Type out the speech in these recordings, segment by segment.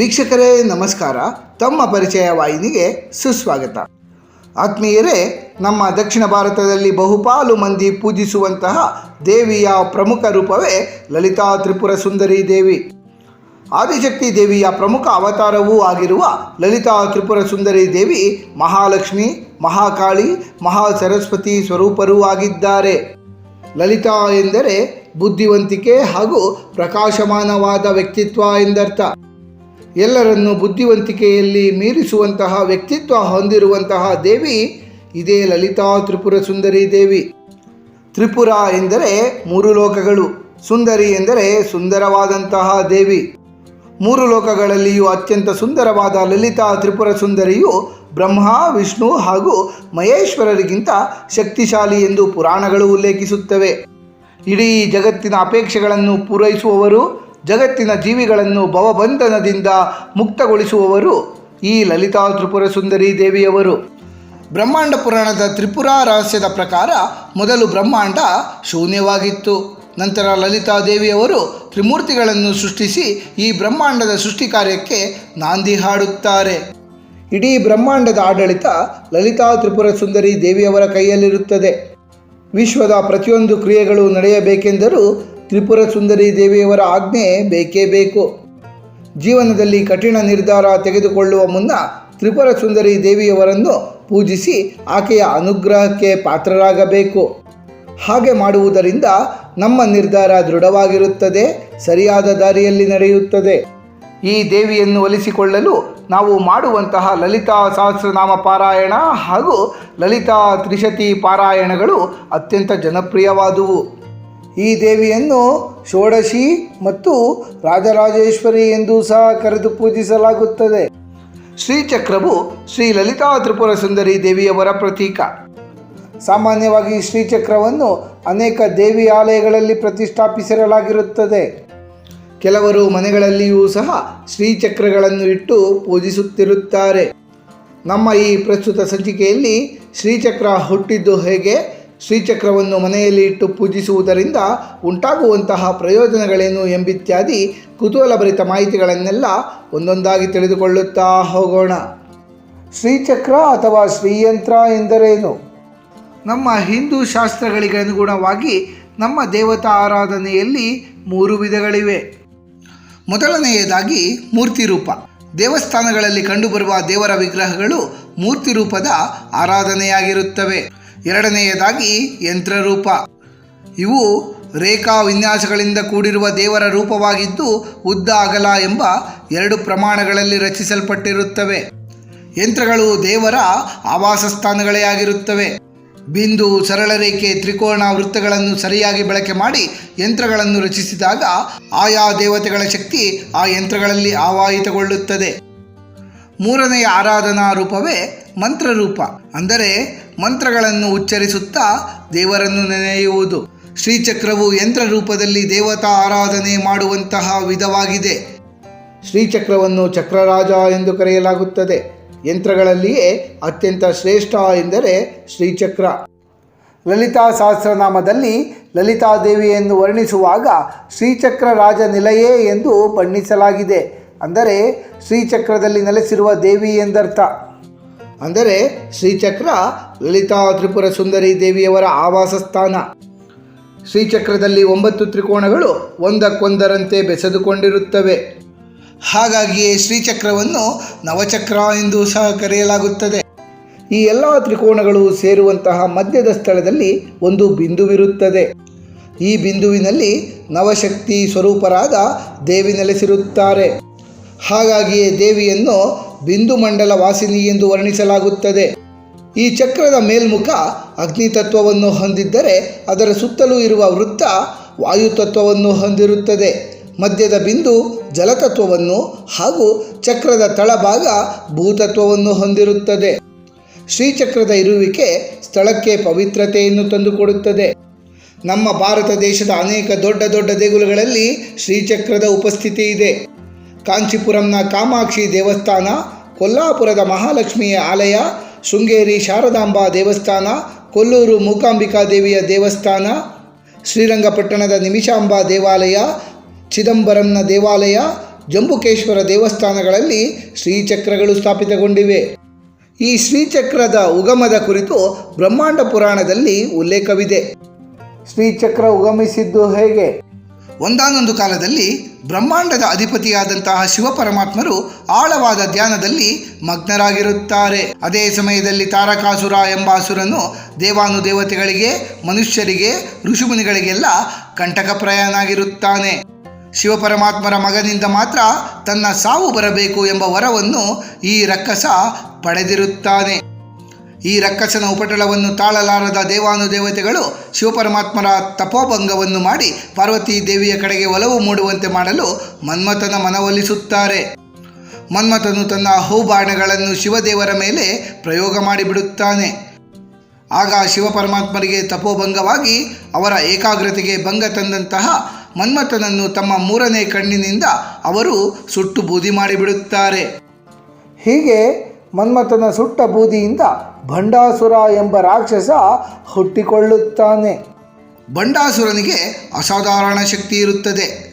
ವೀಕ್ಷಕರೇ, ನಮಸ್ಕಾರ. ತಮ್ಮ ಪರಿಚಯ ವಾಹಿನಿಗೆ ಸುಸ್ವಾಗತ. ಆತ್ಮೀಯರೇ, ನಮ್ಮ ದಕ್ಷಿಣ ಭಾರತದಲ್ಲಿ ಬಹುಪಾಲು ಮಂದಿ ಪೂಜಿಸುವಂತಹ ದೇವಿಯ ಪ್ರಮುಖ ರೂಪವೇ ಲಲಿತಾ ತ್ರಿಪುರ ಸುಂದರಿ ದೇವಿ. ಆದಿಶಕ್ತಿ ದೇವಿಯ ಪ್ರಮುಖ ಅವತಾರವೂ ಆಗಿರುವ ಲಲಿತಾ ತ್ರಿಪುರ ಸುಂದರಿ ದೇವಿ ಮಹಾಲಕ್ಷ್ಮಿ, ಮಹಾಕಾಳಿ ಮಹಾ ಸರಸ್ವತಿ ಸ್ವರೂಪರೂ ಆಗಿದ್ದಾರೆ. ಲಲಿತಾ ಎಂದರೆ ಬುದ್ಧಿವಂತಿಕೆ ಹಾಗೂ ಪ್ರಕಾಶಮಾನವಾದ ವ್ಯಕ್ತಿತ್ವ ಎಂದರ್ಥ. ಎಲ್ಲರನ್ನು ಬುದ್ಧಿವಂತಿಕೆಯಲ್ಲಿ ಮೀರಿಸುವಂತಹ, ವ್ಯಕ್ತಿತ್ವ ಹೊಂದಿರುವಂತಹ ದೇವಿ ಇದೇ ಲಲಿತಾ ತ್ರಿಪುರ ಸುಂದರಿ ದೇವಿ. ತ್ರಿಪುರ ಎಂದರೆ ಮೂರು ಲೋಕಗಳು, ಸುಂದರಿ ಎಂದರೆ ಸುಂದರವಾದಂತಹ ದೇವಿ. ಮೂರು ಲೋಕಗಳಲ್ಲಿಯೂ ಅತ್ಯಂತ ಸುಂದರವಾದ ಲಲಿತಾ ತ್ರಿಪುರ ಸುಂದರಿಯು ಬ್ರಹ್ಮ, ವಿಷ್ಣು ಹಾಗೂ ಮಹೇಶ್ವರರಿಗಿಂತ ಶಕ್ತಿಶಾಲಿ ಎಂದು ಪುರಾಣಗಳು ಉಲ್ಲೇಖಿಸುತ್ತವೆ. ಇಡೀ ಜಗತ್ತಿನ ಅಪೇಕ್ಷೆಗಳನ್ನು ಪೂರೈಸುವವರು ಜಗತ್ತಿನ ಜೀವಿಗಳನ್ನು ಭವಬಂಧನದಿಂದ ಮುಕ್ತಗೊಳಿಸುವವರು ಈ ಲಲಿತಾ ತ್ರಿಪುರ ಸುಂದರಿ ದೇವಿಯವರು. ಬ್ರಹ್ಮಾಂಡ ಪುರಾಣದ ತ್ರಿಪುರ ರಹಸ್ಯದ ಪ್ರಕಾರ ಮೊದಲು ಬ್ರಹ್ಮಾಂಡ ಶೂನ್ಯವಾಗಿತ್ತು. ನಂತರ ಲಲಿತಾ ದೇವಿಯವರು ತ್ರಿಮೂರ್ತಿಗಳನ್ನು ಸೃಷ್ಟಿಸಿ ಈ ಬ್ರಹ್ಮಾಂಡದ ಸೃಷ್ಟಿ ಕಾರ್ಯಕ್ಕೆ ನಾಂದಿ ಹಾಡುತ್ತಾರೆ. ಇಡೀ ಬ್ರಹ್ಮಾಂಡದ ಆಡಳಿತ ಲಲಿತಾ ತ್ರಿಪುರ ಸುಂದರಿ ದೇವಿಯವರ ಕೈಯಲ್ಲಿರುತ್ತದೆ. ವಿಶ್ವದ ಪ್ರತಿಯೊಂದು ಕ್ರಿಯೆಗಳು ನಡೆಯಬೇಕೆಂದರೂ ತ್ರಿಪುರ ಸುಂದರಿ ದೇವಿಯವರ ಆಜ್ಞೆ ಬೇಕೇ ಬೇಕು. ಜೀವನದಲ್ಲಿ ಕಠಿಣ ನಿರ್ಧಾರ ತೆಗೆದುಕೊಳ್ಳುವ ಮುನ್ನ ತ್ರಿಪುರ ಸುಂದರಿ ದೇವಿಯವರನ್ನು ಪೂಜಿಸಿ ಆಕೆಯ ಅನುಗ್ರಹಕ್ಕೆ ಪಾತ್ರರಾಗಬೇಕು. ಹಾಗೆ ಮಾಡುವುದರಿಂದ ನಮ್ಮ ನಿರ್ಧಾರ ದೃಢವಾಗಿರುತ್ತದೆ, ಸರಿಯಾದ ದಾರಿಯಲ್ಲಿ ನಡೆಯುತ್ತದೆ. ಈ ದೇವಿಯನ್ನು ಒಲಿಸಿಕೊಳ್ಳಲು ನಾವು ಮಾಡುವಂತಹ ಲಲಿತಾ ಸಹಸ್ರನಾಮ ಪಾರಾಯಣ ಹಾಗೂ ಲಲಿತಾ ತ್ರಿಶತಿ ಪಾರಾಯಣಗಳು ಅತ್ಯಂತ ಜನಪ್ರಿಯವಾದುವು. ಈ ದೇವಿಯನ್ನು ಷೋಡಶಿ ಮತ್ತು ರಾಜರಾಜೇಶ್ವರಿ ಎಂದು ಸಹ ಕರೆದು ಪೂಜಿಸಲಾಗುತ್ತದೆ. ಶ್ರೀಚಕ್ರವು ಶ್ರೀ ಲಲಿತಾ ತ್ರಿಪುರ ಸುಂದರಿ ದೇವಿಯವರ ಪ್ರತೀಕ. ಸಾಮಾನ್ಯವಾಗಿ ಶ್ರೀಚಕ್ರವನ್ನು ಅನೇಕ ದೇವಿ ಆಲಯಗಳಲ್ಲಿ ಪ್ರತಿಷ್ಠಾಪಿಸಿರಲಾಗಿರುತ್ತದೆ. ಕೆಲವರು ಮನೆಗಳಲ್ಲಿಯೂ ಸಹ ಶ್ರೀಚಕ್ರಗಳನ್ನು ಇಟ್ಟು ಪೂಜಿಸುತ್ತಿರುತ್ತಾರೆ. ನಮ್ಮ ಈ ಪ್ರಸ್ತುತ ಸಂಚಿಕೆಯಲ್ಲಿ ಶ್ರೀಚಕ್ರ ಹುಟ್ಟಿದ್ದು ಹೇಗೆ? ಶ್ರೀಚಕ್ರವನ್ನು ಮನೆಯಲ್ಲಿ ಇಟ್ಟು ಪೂಜಿಸುವುದರಿಂದ ಉಂಟಾಗುವಂತಹ ಪ್ರಯೋಜನಗಳೇನು ಎಂಬಿತ್ಯಾದಿ ಕುತೂಹಲಭರಿತ ಮಾಹಿತಿಗಳನ್ನೆಲ್ಲ ಒಂದೊಂದಾಗಿ ತಿಳಿದುಕೊಳ್ಳುತ್ತಾ ಹೋಗೋಣ. ಶ್ರೀಚಕ್ರ ಅಥವಾ ಶ್ರೀಯಂತ್ರ ಎಂದರೇನು? ನಮ್ಮ ಹಿಂದೂ ಶಾಸ್ತ್ರಗಳಿಗೆ ಅನುಗುಣವಾಗಿ ನಮ್ಮ ದೇವತಾ ಆರಾಧನೆಯಲ್ಲಿ ಮೂರು ವಿಧಗಳಿವೆ. ಮೊದಲನೆಯದಾಗಿ ಮೂರ್ತಿ ರೂಪ ದೇವಸ್ಥಾನಗಳಲ್ಲಿ ಕಂಡುಬರುವ ದೇವರ ವಿಗ್ರಹಗಳು ಮೂರ್ತಿ ರೂಪದ ಆರಾಧನೆಯಾಗಿರುತ್ತವೆ. ಎರಡನೆಯದಾಗಿ ಯಂತ್ರರೂಪ. ಇವು ರೇಖಾ ವಿನ್ಯಾಸಗಳಿಂದ ಕೂಡಿರುವ ದೇವರ ರೂಪವಾಗಿದ್ದು ಉದ್ದ ಅಗಲ ಎಂಬ ಎರಡು ಪ್ರಮಾಣಗಳಲ್ಲಿ ರಚಿಸಲ್ಪಟ್ಟಿರುತ್ತವೆ. ಯಂತ್ರಗಳು ದೇವರ ಆವಾಸ ಸ್ಥಾನಗಳೇ ಆಗಿರುತ್ತವೆ. ಬಿಂದು, ಸರಳ ರೇಖೆ ತ್ರಿಕೋಣ ವೃತ್ತಗಳನ್ನು ಸರಿಯಾಗಿ ಬಳಕೆ ಮಾಡಿ ಯಂತ್ರಗಳನ್ನು ರಚಿಸಿದಾಗ ಆಯಾ ದೇವತೆಗಳ ಶಕ್ತಿ ಆ ಯಂತ್ರಗಳಲ್ಲಿ ಆವಾಹಿತಗೊಳ್ಳುತ್ತದೆ. ಮೂರನೆಯ ಆರಾಧನಾ ರೂಪವೇ ಮಂತ್ರರೂಪ, ಅಂದರೆ ಮಂತ್ರಗಳನ್ನು ಉಚ್ಚರಿಸುತ್ತಾ ದೇವರನ್ನು ನೆನೆಯುವುದು. ಶ್ರೀಚಕ್ರವು ಯಂತ್ರ ರೂಪದಲ್ಲಿ ದೇವತಾ ಆರಾಧನೆ ಮಾಡುವಂತಹ ವಿಧವಾಗಿದೆ. ಶ್ರೀಚಕ್ರವನ್ನು ಚಕ್ರರಾಜ ಎಂದು ಕರೆಯಲಾಗುತ್ತದೆ. ಯಂತ್ರಗಳಲ್ಲಿಯೇ ಅತ್ಯಂತ ಶ್ರೇಷ್ಠ ಎಂದರೆ ಶ್ರೀಚಕ್ರ. ಲಲಿತಾ ಸಹಸ್ರನಾಮದಲ್ಲಿ ಲಲಿತಾ ದೇವಿಯನ್ನು ವರ್ಣಿಸುವಾಗ ಶ್ರೀಚಕ್ರ ರಾಜ ನಿಲಯೇ ಎಂದು ಬಣ್ಣಿಸಲಾಗಿದೆ. ಅಂದರೆ ಶ್ರೀಚಕ್ರದಲ್ಲಿ ನೆಲೆಸಿರುವ ದೇವಿ ಎಂದರ್ಥ. ಅಂದರೆ ಶ್ರೀಚಕ್ರ ಲಲಿತಾ ತ್ರಿಪುರ ಸುಂದರಿ ದೇವಿಯವರ ಆವಾಸ ಸ್ಥಾನ. ಶ್ರೀಚಕ್ರದಲ್ಲಿ ಒಂಬತ್ತು ತ್ರಿಕೋಣಗಳು ಒಂದಕ್ಕೊಂದರಂತೆ ಬೆಸೆದುಕೊಂಡಿರುತ್ತವೆ. ಹಾಗಾಗಿಯೇ ಶ್ರೀಚಕ್ರವನ್ನು ನವಚಕ್ರ ಎಂದು ಸಹ ಕರೆಯಲಾಗುತ್ತದೆ. ಈ ಎಲ್ಲ ತ್ರಿಕೋಣಗಳು ಸೇರುವಂತಹ ಮಧ್ಯದ ಸ್ಥಳದಲ್ಲಿ ಒಂದು ಬಿಂದುವಿರುತ್ತದೆ. ಈ ಬಿಂದುವಿನಲ್ಲಿ ನವಶಕ್ತಿ ಸ್ವರೂಪರಾದ ದೇವಿ ನೆಲೆಸಿರುತ್ತಾರೆ. ಹಾಗಾಗಿಯೇ ದೇವಿಯನ್ನು ಬಿಂದು ಮಂಡಲ ವಾಸಿನಿ ಎಂದು ವರ್ಣಿಸಲಾಗುತ್ತದೆ. ಈ ಚಕ್ರದ ಮೇಲ್ಮುಖ ಅಗ್ನಿ ತತ್ವವನ್ನು ಹೊಂದಿದ್ದರೆ ಅದರ ಸುತ್ತಲೂ ಇರುವ ವೃತ್ತ ವಾಯುತತ್ವವನ್ನು ಹೊಂದಿರುತ್ತದೆ. ಮಧ್ಯದ ಬಿಂದು ಜಲತತ್ವವನ್ನು ಹಾಗೂ ಚಕ್ರದ ತಳಭಾಗ ಭೂತತ್ವವನ್ನು ಹೊಂದಿರುತ್ತದೆ. ಶ್ರೀಚಕ್ರದ ಇರುವಿಕೆ ಸ್ಥಳಕ್ಕೆ ಪವಿತ್ರತೆಯನ್ನು ತಂದುಕೊಡುತ್ತದೆ. ನಮ್ಮ ಭಾರತ ದೇಶದ ಅನೇಕ ದೊಡ್ಡ ದೊಡ್ಡ ದೇಗುಲಗಳಲ್ಲಿ ಶ್ರೀಚಕ್ರದ ಉಪಸ್ಥಿತಿ ಇದೆ. ಕಾಂಚೀಪುರಂನ ಕಾಮಾಕ್ಷಿ ದೇವಸ್ಥಾನ, ಕೊಲ್ಲಾಪುರದ ಮಹಾಲಕ್ಷ್ಮಿಯ ಆಲಯ, ಶೃಂಗೇರಿ ಶಾರದಾಂಬಾ ದೇವಸ್ಥಾನ, ಕೊಲ್ಲೂರು ಮೂಕಾಂಬಿಕಾ ದೇವಿಯ ದೇವಸ್ಥಾನ, ಶ್ರೀರಂಗಪಟ್ಟಣದ ನಿಮಿಷಾಂಬಾ ದೇವಾಲಯ, ಚಿದಂಬರಂನ ದೇವಾಲಯ, ಜಂಬುಕೇಶ್ವರ ದೇವಸ್ಥಾನಗಳಲ್ಲಿ ಶ್ರೀಚಕ್ರಗಳು ಸ್ಥಾಪಿತಗೊಂಡಿವೆ. ಈ ಶ್ರೀಚಕ್ರದ ಉಗಮದ ಕುರಿತು ಬ್ರಹ್ಮಾಂಡ ಪುರಾಣದಲ್ಲಿ ಉಲ್ಲೇಖವಿದೆ. ಶ್ರೀಚಕ್ರ ಉಗಮಿಸಿದ್ದು ಹೇಗೆ? ಒಂದಾನೊಂದು ಕಾಲದಲ್ಲಿ ಬ್ರಹ್ಮಾಂಡದ ಅಧಿಪತಿಯಾದಂತಹ ಶಿವಪರಮಾತ್ಮರು ಆಳವಾದ ಧ್ಯಾನದಲ್ಲಿ ಮಗ್ನರಾಗಿರುತ್ತಾರೆ. ಅದೇ ಸಮಯದಲ್ಲಿ ತಾರಕಾಸುರ ಎಂಬ ಅಸುರನು ದೇವಾನುದೇವತೆಗಳಿಗೆ, ಮನುಷ್ಯರಿಗೆ, ಋಷಿಮುನಿಗಳಿಗೆಲ್ಲ ಕಂಟಕಪ್ರಯನಾಗಿರುತ್ತಾನೆ ಶಿವಪರಮಾತ್ಮರ ಮಗನಿಂದ ಮಾತ್ರ ತನ್ನ ಸಾವು ಬರಬೇಕು ಎಂಬ ವರವನ್ನು ಈ ರಕ್ಕಸ ಪಡೆದಿರುತ್ತಾನೆ. ಈ ರಕ್ಕಸನ ಉಪಟಳವನ್ನು ತಾಳಲಾರದ ದೇವಾನುದೇವತೆಗಳು ಶಿವಪರಮಾತ್ಮರ ತಪೋಭಂಗವನ್ನು ಮಾಡಿ ಪಾರ್ವತಿ ದೇವಿಯ ಕಡೆಗೆ ಒಲವು ಮೂಡುವಂತೆ ಮಾಡಲು ಮನ್ಮಥನ ಮನವೊಲಿಸುತ್ತಾರೆ. ಮನ್ಮಥನು ತನ್ನ ಹೂಬಾಣಗಳನ್ನು ಶಿವದೇವರ ಮೇಲೆ ಪ್ರಯೋಗ ಮಾಡಿಬಿಡುತ್ತಾನೆ. ಆಗ ಶಿವಪರಮಾತ್ಮರಿಗೆ ತಪೋಭಂಗವಾಗಿ ಅವರ ಏಕಾಗ್ರತೆಗೆ ಭಂಗ ತಂದಂತಹ ಮನ್ಮಥನನ್ನು ತಮ್ಮ ಮೂರನೇ ಕಣ್ಣಿನಿಂದ ಅವರು ಸುಟ್ಟು ಬೂದಿ ಮಾಡಿಬಿಡುತ್ತಾರೆ. ಹೀಗೆ ಮನ್ಮಥನ ಸುಟ್ಟ ಬೂದಿಯಿಂದ ಭಂಡಾಸುರ ಎಂಬ ರಾಕ್ಷಸ ಹುಟ್ಟಿಕೊಳ್ಳುತ್ತಾನೆ. ಭಂಡಾಸುರನಿಗೆ ಅಸಾಧಾರಣ ಶಕ್ತಿ ಇರುತ್ತದೆ.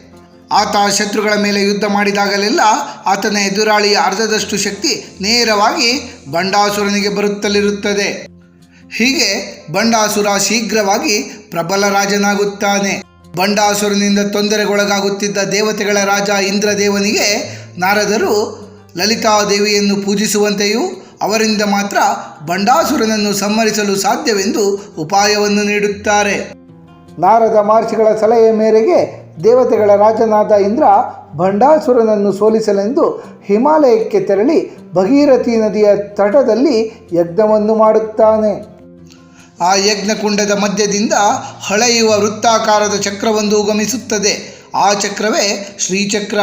ಆತ ಶತ್ರುಗಳ ಮೇಲೆ ಯುದ್ಧ ಮಾಡಿದಾಗಲೆಲ್ಲ ಆತನ ಎದುರಾಳಿಯ ಅರ್ಧದಷ್ಟು ಶಕ್ತಿ ನೇರವಾಗಿ ಬಂಡಾಸುರನಿಗೆ ಬರುತ್ತಲಿರುತ್ತದೆ. ಹೀಗೆ ಬಂಡಾಸುರ ಶೀಘ್ರವಾಗಿ ಪ್ರಬಲ ರಾಜನಾಗುತ್ತಾನೆ. ಬಂಡಾಸುರನಿಂದ ತೊಂದರೆಗೊಳಗಾಗುತ್ತಿದ್ದ ದೇವತೆಗಳ ರಾಜ ಇಂದ್ರದೇವನಿಗೆ ನಾರದರು ಲಲಿತಾದೇವಿಯನ್ನು ಪೂಜಿಸುವಂತೆಯೂ ಅವರಿಂದ ಮಾತ್ರ ಬಂಡಾಸುರನನ್ನು ಸಂಹರಿಸಲು ಸಾಧ್ಯವೆಂದು ಉಪಾಯವನ್ನು ನೀಡುತ್ತಾರೆ. ನಾರದ ಮಹರ್ಷಿಗಳ ಸಲಹೆಯ ಮೇರೆಗೆ ದೇವತೆಗಳ ರಾಜನಾದ ಇಂದ್ರ ಭಂಡಾಸುರನನ್ನು ಸೋಲಿಸಲೆಂದು ಹಿಮಾಲಯಕ್ಕೆ ತೆರಳಿ ಭಗೀರಥಿ ನದಿಯ ತಟದಲ್ಲಿ ಯಜ್ಞವನ್ನು ಮಾಡುತ್ತಾನೆ. ಆ ಯಜ್ಞಕುಂಡದ ಮಧ್ಯದಿಂದ ಹಳೆಯುವ ವೃತ್ತಾಕಾರದ ಚಕ್ರವೊಂದು ಉಗಮಿಸುತ್ತದೆ. ಆ ಚಕ್ರವೇ ಶ್ರೀಚಕ್ರ.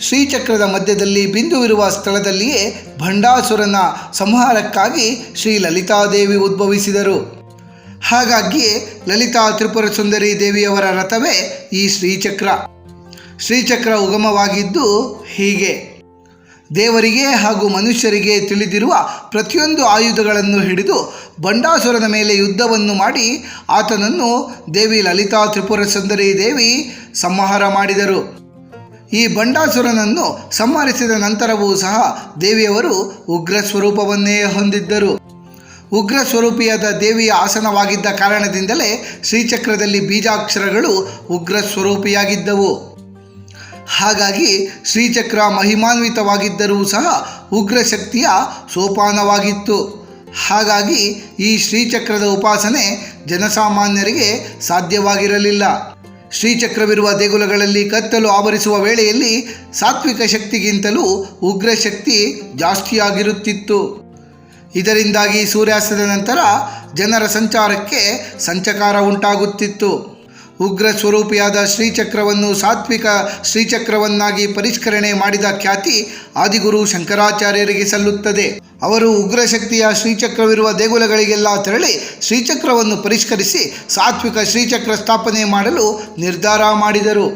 ಶ್ರೀಚಕ್ರದ ಮಧ್ಯದಲ್ಲಿ ಬಿಂದುವಿರುವ ಸ್ಥಳದಲ್ಲಿಯೇ ಭಂಡಾಸುರನ ಸಂಹಾರಕ್ಕಾಗಿ ಶ್ರೀ ಲಲಿತಾದೇವಿ ಉದ್ಭವಿಸಿದರು. ಹಾಗಾಗಿ ಲಲಿತಾ ತ್ರಿಪುರ ಸುಂದರಿ ದೇವಿಯವರ ರಥವೇ ಈ ಶ್ರೀಚಕ್ರ. ಶ್ರೀಚಕ್ರ ಉಗಮವಾಗಿದ್ದು ಹೀಗೆ. ದೇವರಿಗೆ ಹಾಗೂ ಮನುಷ್ಯರಿಗೆ ತಿಳಿದಿರುವ ಪ್ರತಿಯೊಂದು ಆಯುಧಗಳನ್ನು ಹಿಡಿದು ಬಂಡಾಸುರನ ಮೇಲೆ ಯುದ್ಧವನ್ನು ಮಾಡಿ ಆತನನ್ನು ದೇವಿ ಲಲಿತಾ ತ್ರಿಪುರ ಸುಂದರಿ ದೇವಿ ಸಂಹಾರ ಮಾಡಿದರು. ಈ ಬಂಡಾಸುರನನ್ನು ಸಂಹರಿಸಿದ ನಂತರವೂ ಸಹ ದೇವಿಯವರು ಉಗ್ರ ಸ್ವರೂಪವನ್ನೇ ಹೊಂದಿದ್ದರು. ಉಗ್ರ ಸ್ವರೂಪಿಯಾದ ದೇವಿಯ ಆಸನವಾಗಿದ್ದ ಕಾರಣದಿಂದಲೇ ಶ್ರೀಚಕ್ರದಲ್ಲಿ ಬೀಜಾಕ್ಷರಗಳು ಉಗ್ರ ಸ್ವರೂಪಿಯಾಗಿದ್ದವು. ಹಾಗಾಗಿ ಶ್ರೀಚಕ್ರ ಮಹಿಮಾನ್ವಿತವಾಗಿದ್ದರೂ ಸಹ ಉಗ್ರ ಶಕ್ತಿಯ ಸೋಪಾನವಾಗಿತ್ತು. ಹಾಗಾಗಿ ಈ ಶ್ರೀಚಕ್ರದ ಉಪಾಸನೆ ಜನಸಾಮಾನ್ಯರಿಗೆ ಸಾಧ್ಯವಾಗಿರಲಿಲ್ಲ. ಶ್ರೀಚಕ್ರವಿರುವ ದೇಗುಲಗಳಲ್ಲಿ ಕತ್ತಲು ಆವರಿಸುವ ವೇಳೆಯಲ್ಲಿ ಸಾತ್ವಿಕ ಶಕ್ತಿಗಿಂತಲೂ ಉಗ್ರ ಶಕ್ತಿ ಜಾಸ್ತಿಯಾಗಿರುತ್ತಿತ್ತು. ಇದರಿಂದಾಗಿ ಸೂರ್ಯಾಸ್ತದ ನಂತರ ಜನರ ಸಂಚಾರಕ್ಕೆ ಸಂಚಕಾರ ಉಂಟಾಗುತ್ತಿತ್ತು. ಉಗ್ರ ಸ್ವರೂಪಿಯಾದ ಶ್ರೀಚಕ್ರವನ್ನು ಸಾತ್ವಿಕ ಶ್ರೀಚಕ್ರವನ್ನಾಗಿ ಪರಿಷ್ಕರಣೆ ಮಾಡಿದ ಖ್ಯಾತಿ ಆದಿಗುರು ಶಂಕರಾಚಾರ್ಯರಿಗೆ ಸಲ್ಲುತ್ತದೆ. ಅವರು ಉಗ್ರ ಶಕ್ತಿಯ ಶ್ರೀಚಕ್ರವಿರುವ ದೇಗುಲಗಳಿಗೆಲ್ಲ ತೆರಳಿ ಶ್ರೀಚಕ್ರವನ್ನು ಪರಿಷ್ಕರಿಸಿ ಸಾತ್ವಿಕ ಶ್ರೀಚಕ್ರ ಸ್ಥಾಪನೆ ಮಾಡಲು ನಿರ್ಧಾರ ಮಾಡಿದರು.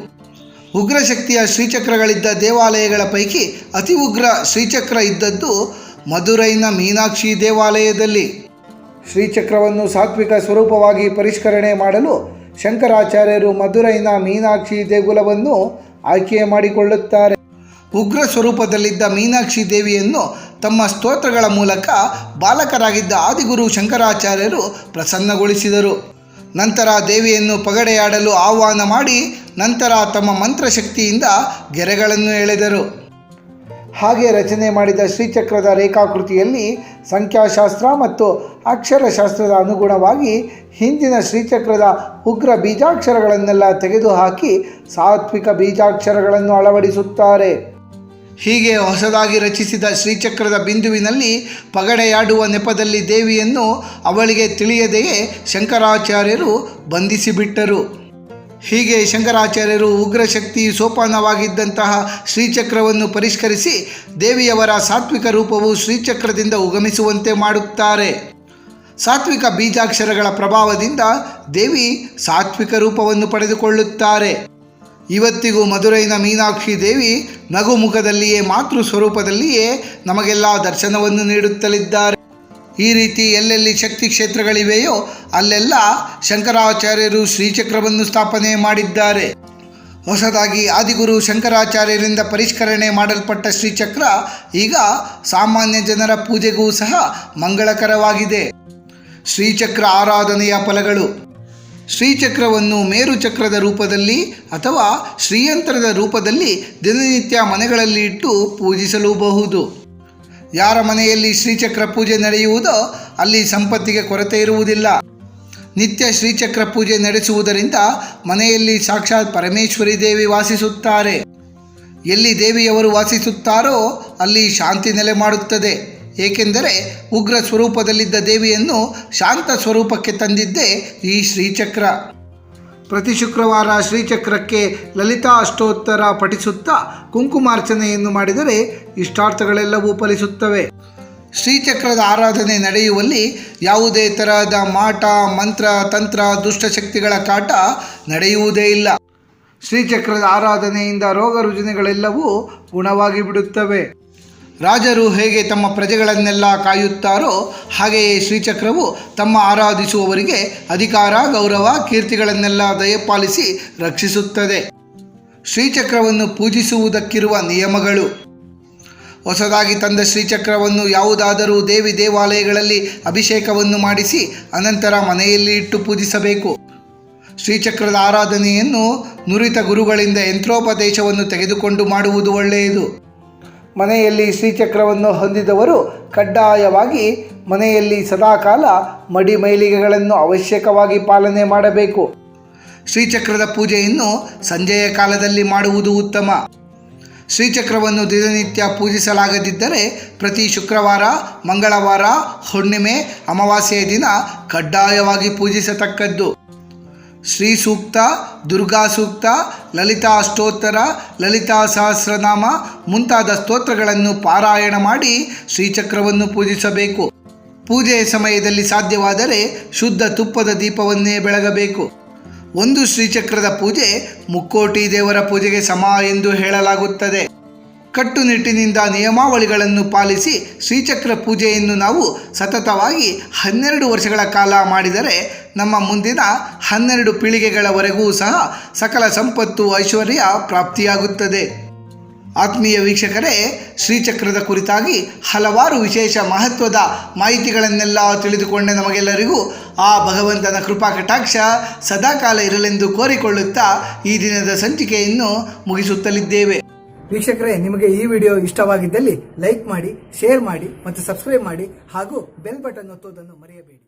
ಉಗ್ರ ಶಕ್ತಿಯ ಶ್ರೀಚಕ್ರಗಳಿದ್ದ ದೇವಾಲಯಗಳ ಪೈಕಿ ಅತಿ ಉಗ್ರ ಶ್ರೀಚಕ್ರ ಇದ್ದದ್ದು ಮಧುರೈನ ಮೀನಾಕ್ಷಿ ದೇವಾಲಯದಲ್ಲಿ. ಶ್ರೀಚಕ್ರವನ್ನು ಸಾತ್ವಿಕ ಸ್ವರೂಪವಾಗಿ ಪರಿಷ್ಕರಣೆ ಮಾಡಲು ಶಂಕರಾಚಾರ್ಯರು ಮಧುರೈನ ಮೀನಾಕ್ಷಿ ದೇಗುಲವನ್ನು ಆಯ್ಕೆ ಮಾಡಿಕೊಳ್ಳುತ್ತಾರೆ. ಉಗ್ರ ಸ್ವರೂಪದಲ್ಲಿದ್ದ ಮೀನಾಕ್ಷಿ ದೇವಿಯನ್ನು ತಮ್ಮ ಸ್ತೋತ್ರಗಳ ಮೂಲಕ ಬಾಲಕರಾಗಿದ್ದ ಆದಿಗುರು ಶಂಕರಾಚಾರ್ಯರು ಪ್ರಸನ್ನಗೊಳಿಸಿದರು. ನಂತರ ದೇವಿಯನ್ನು ಪಗಡೆಯಾಡಲು ಆಹ್ವಾನ ಮಾಡಿ ನಂತರ ತಮ್ಮ ಮಂತ್ರಶಕ್ತಿಯಿಂದ ಗೆರೆಗಳನ್ನು ಎಳೆದರು. ಹಾಗೆ ರಚನೆ ಮಾಡಿದ ಶ್ರೀಚಕ್ರದ ರೇಖಾಕೃತಿಯಲ್ಲಿ ಸಂಖ್ಯಾಶಾಸ್ತ್ರ ಮತ್ತು ಅಕ್ಷರಶಾಸ್ತ್ರದ ಅನುಗುಣವಾಗಿ ಹಿಂದಿನ ಶ್ರೀಚಕ್ರದ ಉಗ್ರ ಬೀಜಾಕ್ಷರಗಳನ್ನೆಲ್ಲ ತೆಗೆದುಹಾಕಿ ಸಾತ್ವಿಕ ಬೀಜಾಕ್ಷರಗಳನ್ನು ಅಳವಡಿಸುತ್ತಾರೆ. ಹೀಗೆ ಹೊಸದಾಗಿ ರಚಿಸಿದ ಶ್ರೀಚಕ್ರದ ಬಿಂದುವಿನಲ್ಲಿ ಪಗಡೆಯಾಡುವ ನೆಪದಲ್ಲಿ ದೇವಿಯನ್ನು ಅವಳಿಗೆ ತಿಳಿಯದೆಯೇ ಶಂಕರಾಚಾರ್ಯರು ಬಂಧಿಸಿಬಿಟ್ಟರು. ಹೀಗೆ ಶಂಕರಾಚಾರ್ಯರು ಉಗ್ರಶಕ್ತಿ ಸೋಪಾನವಾಗಿದ್ದಂತಹ ಶ್ರೀಚಕ್ರವನ್ನು ಪರಿಷ್ಕರಿಸಿ ದೇವಿಯವರ ಸಾತ್ವಿಕ ರೂಪವು ಶ್ರೀಚಕ್ರದಿಂದ ಉಗಮಿಸುವಂತೆ ಮಾಡುತ್ತಾರೆ. ಸಾತ್ವಿಕ ಬೀಜಾಕ್ಷರಗಳ ಪ್ರಭಾವದಿಂದ ದೇವಿ ಸಾತ್ವಿಕ ರೂಪವನ್ನು ಪಡೆದುಕೊಳ್ಳುತ್ತಾರೆ. ಇವತ್ತಿಗೂ ಮಧುರೈನ ಮೀನಾಕ್ಷಿ ದೇವಿ ನಗುಮುಖದಲ್ಲಿಯೇ ಮಾತೃ ಸ್ವರೂಪದಲ್ಲಿಯೇ ನಮಗೆಲ್ಲ ದರ್ಶನವನ್ನು ನೀಡುತ್ತಲಿದ್ದಾರೆ. ಈ ರೀತಿ ಎಲ್ಲೆಲ್ಲಿ ಶಕ್ತಿ ಕ್ಷೇತ್ರಗಳಿವೆಯೋ ಅಲ್ಲೆಲ್ಲ ಶಂಕರಾಚಾರ್ಯರು ಶ್ರೀಚಕ್ರವನ್ನು ಸ್ಥಾಪನೆ ಮಾಡಿದ್ದಾರೆ. ಹೊಸದಾಗಿ ಆದಿಗುರು ಶಂಕರಾಚಾರ್ಯರಿಂದ ಪರಿಷ್ಕರಣೆ ಮಾಡಲ್ಪಟ್ಟ ಶ್ರೀಚಕ್ರ ಈಗ ಸಾಮಾನ್ಯ ಜನರ ಪೂಜೆಗೂ ಸಹ ಮಂಗಳಕರವಾಗಿದೆ. ಶ್ರೀಚಕ್ರ ಆರಾಧನೆಯ ಫಲಗಳು ಶ್ರೀಚಕ್ರವನ್ನು ಮೇರು ಚಕ್ರದ ರೂಪದಲ್ಲಿ ಅಥವಾ ಶ್ರೀಯಂತ್ರದ ರೂಪದಲ್ಲಿ ದಿನನಿತ್ಯ ಮನೆಗಳಲ್ಲಿ ಇಟ್ಟು ಪೂಜಿಸಲೂಬಹುದು. ಯಾರ ಮನೆಯಲ್ಲಿ ಶ್ರೀಚಕ್ರ ಪೂಜೆ ನಡೆಯುವುದೋ ಅಲ್ಲಿ ಸಂಪತ್ತಿಗೆ ಕೊರತೆ ಇರುವುದಿಲ್ಲ. ನಿತ್ಯ ಶ್ರೀಚಕ್ರ ಪೂಜೆ ನಡೆಸುವುದರಿಂದ ಮನೆಯಲ್ಲಿ ಸಾಕ್ಷಾತ್ ಪರಮೇಶ್ವರಿ ದೇವಿ ವಾಸಿಸುತ್ತಾರೆ. ಎಲ್ಲಿ ದೇವಿಯವರು ವಾಸಿಸುತ್ತಾರೋ ಅಲ್ಲಿ ಶಾಂತಿ ನೆಲೆ ಮಾಡುತ್ತದೆ ಏಕೆಂದರೆ ಉಗ್ರ ಸ್ವರೂಪದಲ್ಲಿದ್ದ ದೇವಿಯನ್ನು ಶಾಂತ ಸ್ವರೂಪಕ್ಕೆ ತಂದಿದ್ದೇ ಈ ಶ್ರೀಚಕ್ರ. ಪ್ರತಿ ಶುಕ್ರವಾರ ಶ್ರೀಚಕ್ರಕ್ಕೆ ಲಲಿತಾ ಅಷ್ಟೋತ್ತರ ಪಠಿಸುತ್ತಾ ಕುಂಕುಮಾರ್ಚನೆಯನ್ನು ಮಾಡಿದರೆ ಇಷ್ಟಾರ್ಥಗಳೆಲ್ಲವೂ ಫಲಿಸುತ್ತವೆ. ಶ್ರೀಚಕ್ರದ ಆರಾಧನೆ ನಡೆಯುವಲ್ಲಿ ಯಾವುದೇ ತರಹದ ಮಾಟ, ಮಂತ್ರ, ತಂತ್ರ ದುಷ್ಟಶಕ್ತಿಗಳ ಕಾಟ ನಡೆಯುವುದೇ ಇಲ್ಲ. ಶ್ರೀಚಕ್ರದ ಆರಾಧನೆಯಿಂದ ರೋಗ ರುಜಿನಗಳೆಲ್ಲವೂ ಗುಣವಾಗಿ ಬಿಡುತ್ತವೆ ರಾಜರು ಹೇಗೆ ತಮ್ಮ ಪ್ರಜೆಗಳನ್ನೆಲ್ಲ ಕಾಯುತ್ತಾರೋ ಹಾಗೆಯೇ ಶ್ರೀಚಕ್ರವು ತಮ್ಮ ಆರಾಧಿಸುವವರಿಗೆ ಅಧಿಕಾರ, ಗೌರವ, ಕೀರ್ತಿಗಳನ್ನೆಲ್ಲ ದಯಪಾಲಿಸಿ ರಕ್ಷಿಸುತ್ತದೆ. ಶ್ರೀಚಕ್ರವನ್ನು ಪೂಜಿಸುವುದಕ್ಕಿರುವ ನಿಯಮಗಳು. ಹೊಸದಾಗಿ ತಂದ ಶ್ರೀಚಕ್ರವನ್ನು ಯಾವುದಾದರೂ ದೇವಿ ದೇವಾಲಯಗಳಲ್ಲಿ ಅಭಿಷೇಕವನ್ನು ಮಾಡಿಸಿ ಅನಂತರ ಮನೆಯಲ್ಲಿ ಇಟ್ಟು ಪೂಜಿಸಬೇಕು. ಶ್ರೀಚಕ್ರದ ಆರಾಧನೆಯನ್ನು ನುರಿತ ಗುರುಗಳಿಂದ ಯಂತ್ರೋಪದೇಶವನ್ನು ತೆಗೆದುಕೊಂಡು ಮಾಡುವುದು ಒಳ್ಳೆಯದು. ಮನೆಯಲ್ಲಿ ಶ್ರೀಚಕ್ರವನ್ನು ಹೊಂದಿದವರು ಕಡ್ಡಾಯವಾಗಿ ಮನೆಯಲ್ಲಿ ಸದಾಕಾಲ ಮಡಿ ಮೈಲಿಗೆಗಳನ್ನು ಅವಶ್ಯಕವಾಗಿ ಪಾಲನೆ ಮಾಡಬೇಕು. ಶ್ರೀಚಕ್ರದ ಪೂಜೆಯನ್ನು ಸಂಜೆಯ ಕಾಲದಲ್ಲಿ ಮಾಡುವುದು ಉತ್ತಮ. ಶ್ರೀಚಕ್ರವನ್ನು ದಿನನಿತ್ಯ ಪೂಜಿಸಲಾಗದಿದ್ದರೆ ಪ್ರತಿ ಶುಕ್ರವಾರ, ಮಂಗಳವಾರ, ಹುಣ್ಣಿಮೆ, ಅಮಾವಾಸ್ಯೆಯ ದಿನ ಕಡ್ಡಾಯವಾಗಿ ಪೂಜಿಸತಕ್ಕದ್ದು. ಶ್ರೀ ಸೂಕ್ತ, ದುರ್ಗಾ ಸೂಕ್ತ, ಲಲಿತಾ ಅಷ್ಟೋತ್ತರ ಲಲಿತಾ ಸಹಸ್ರನಾಮ ಮುಂತಾದ ಸ್ತೋತ್ರಗಳನ್ನು ಪಾರಾಯಣ ಮಾಡಿ ಶ್ರೀಚಕ್ರವನ್ನು ಪೂಜಿಸಬೇಕು. ಪೂಜೆಯ ಸಮಯದಲ್ಲಿ ಸಾಧ್ಯವಾದರೆ ಶುದ್ಧ ತುಪ್ಪದ ದೀಪವನ್ನೇ ಬೆಳಗಬೇಕು. ಒಂದು ಶ್ರೀಚಕ್ರದ ಪೂಜೆ ಮುಕ್ಕೋಟಿ ದೇವರ ಪೂಜೆಗೆ ಸಮ ಎಂದು ಹೇಳಲಾಗುತ್ತದೆ. ಕಟ್ಟುನಿಟ್ಟಿನಿಂದ ನಿಯಮಾವಳಿಗಳನ್ನು ಪಾಲಿಸಿ ಶ್ರೀಚಕ್ರ ಪೂಜೆಯನ್ನು ನಾವು ಸತತವಾಗಿ ಹನ್ನೆರಡು ವರ್ಷಗಳ ಕಾಲ ಮಾಡಿದರೆ ನಮ್ಮ ಮುಂದಿನ ಹನ್ನೆರಡು ಪೀಳಿಗೆಗಳವರೆಗೂ ಸಹ ಸಕಲ ಸಂಪತ್ತು ಐಶ್ವರ್ಯ ಪ್ರಾಪ್ತಿಯಾಗುತ್ತದೆ. ಆತ್ಮೀಯ ವೀಕ್ಷಕರೇ, ಶ್ರೀಚಕ್ರದ ಕುರಿತಾಗಿ ಹಲವಾರು ವಿಶೇಷ ಮಹತ್ವದ ಮಾಹಿತಿಗಳನ್ನೆಲ್ಲ ತಿಳಿದುಕೊಂಡೆ ನಮಗೆಲ್ಲರಿಗೂ ಆ ಭಗವಂತನ ಕೃಪಾ ಕಟಾಕ್ಷ ಸದಾಕಾಲ ಇರಲೆಂದು ಕೋರಿಕೊಳ್ಳುತ್ತಾ ಈ ದಿನದ ಸಂಚಿಕೆಯನ್ನು ಮುಗಿಸುತ್ತಲಿದ್ದೇವೆ. ವೀಕ್ಷಕರೇ, ನಿಮಗೆ ಈ ವಿಡಿಯೋ ಇಷ್ಟವಾಗಿದ್ದಲ್ಲಿ ಲೈಕ್ ಮಾಡಿ, ಶೇರ್ ಮಾಡಿ ಮತ್ತು ಸಬ್ಸ್ಕ್ರೈಬ್ ಮಾಡಿ ಹಾಗೂ ಬೆಲ್ ಬಟನ್ ಒತ್ತುವುದನ್ನು ಮರೆಯಬೇಡಿ.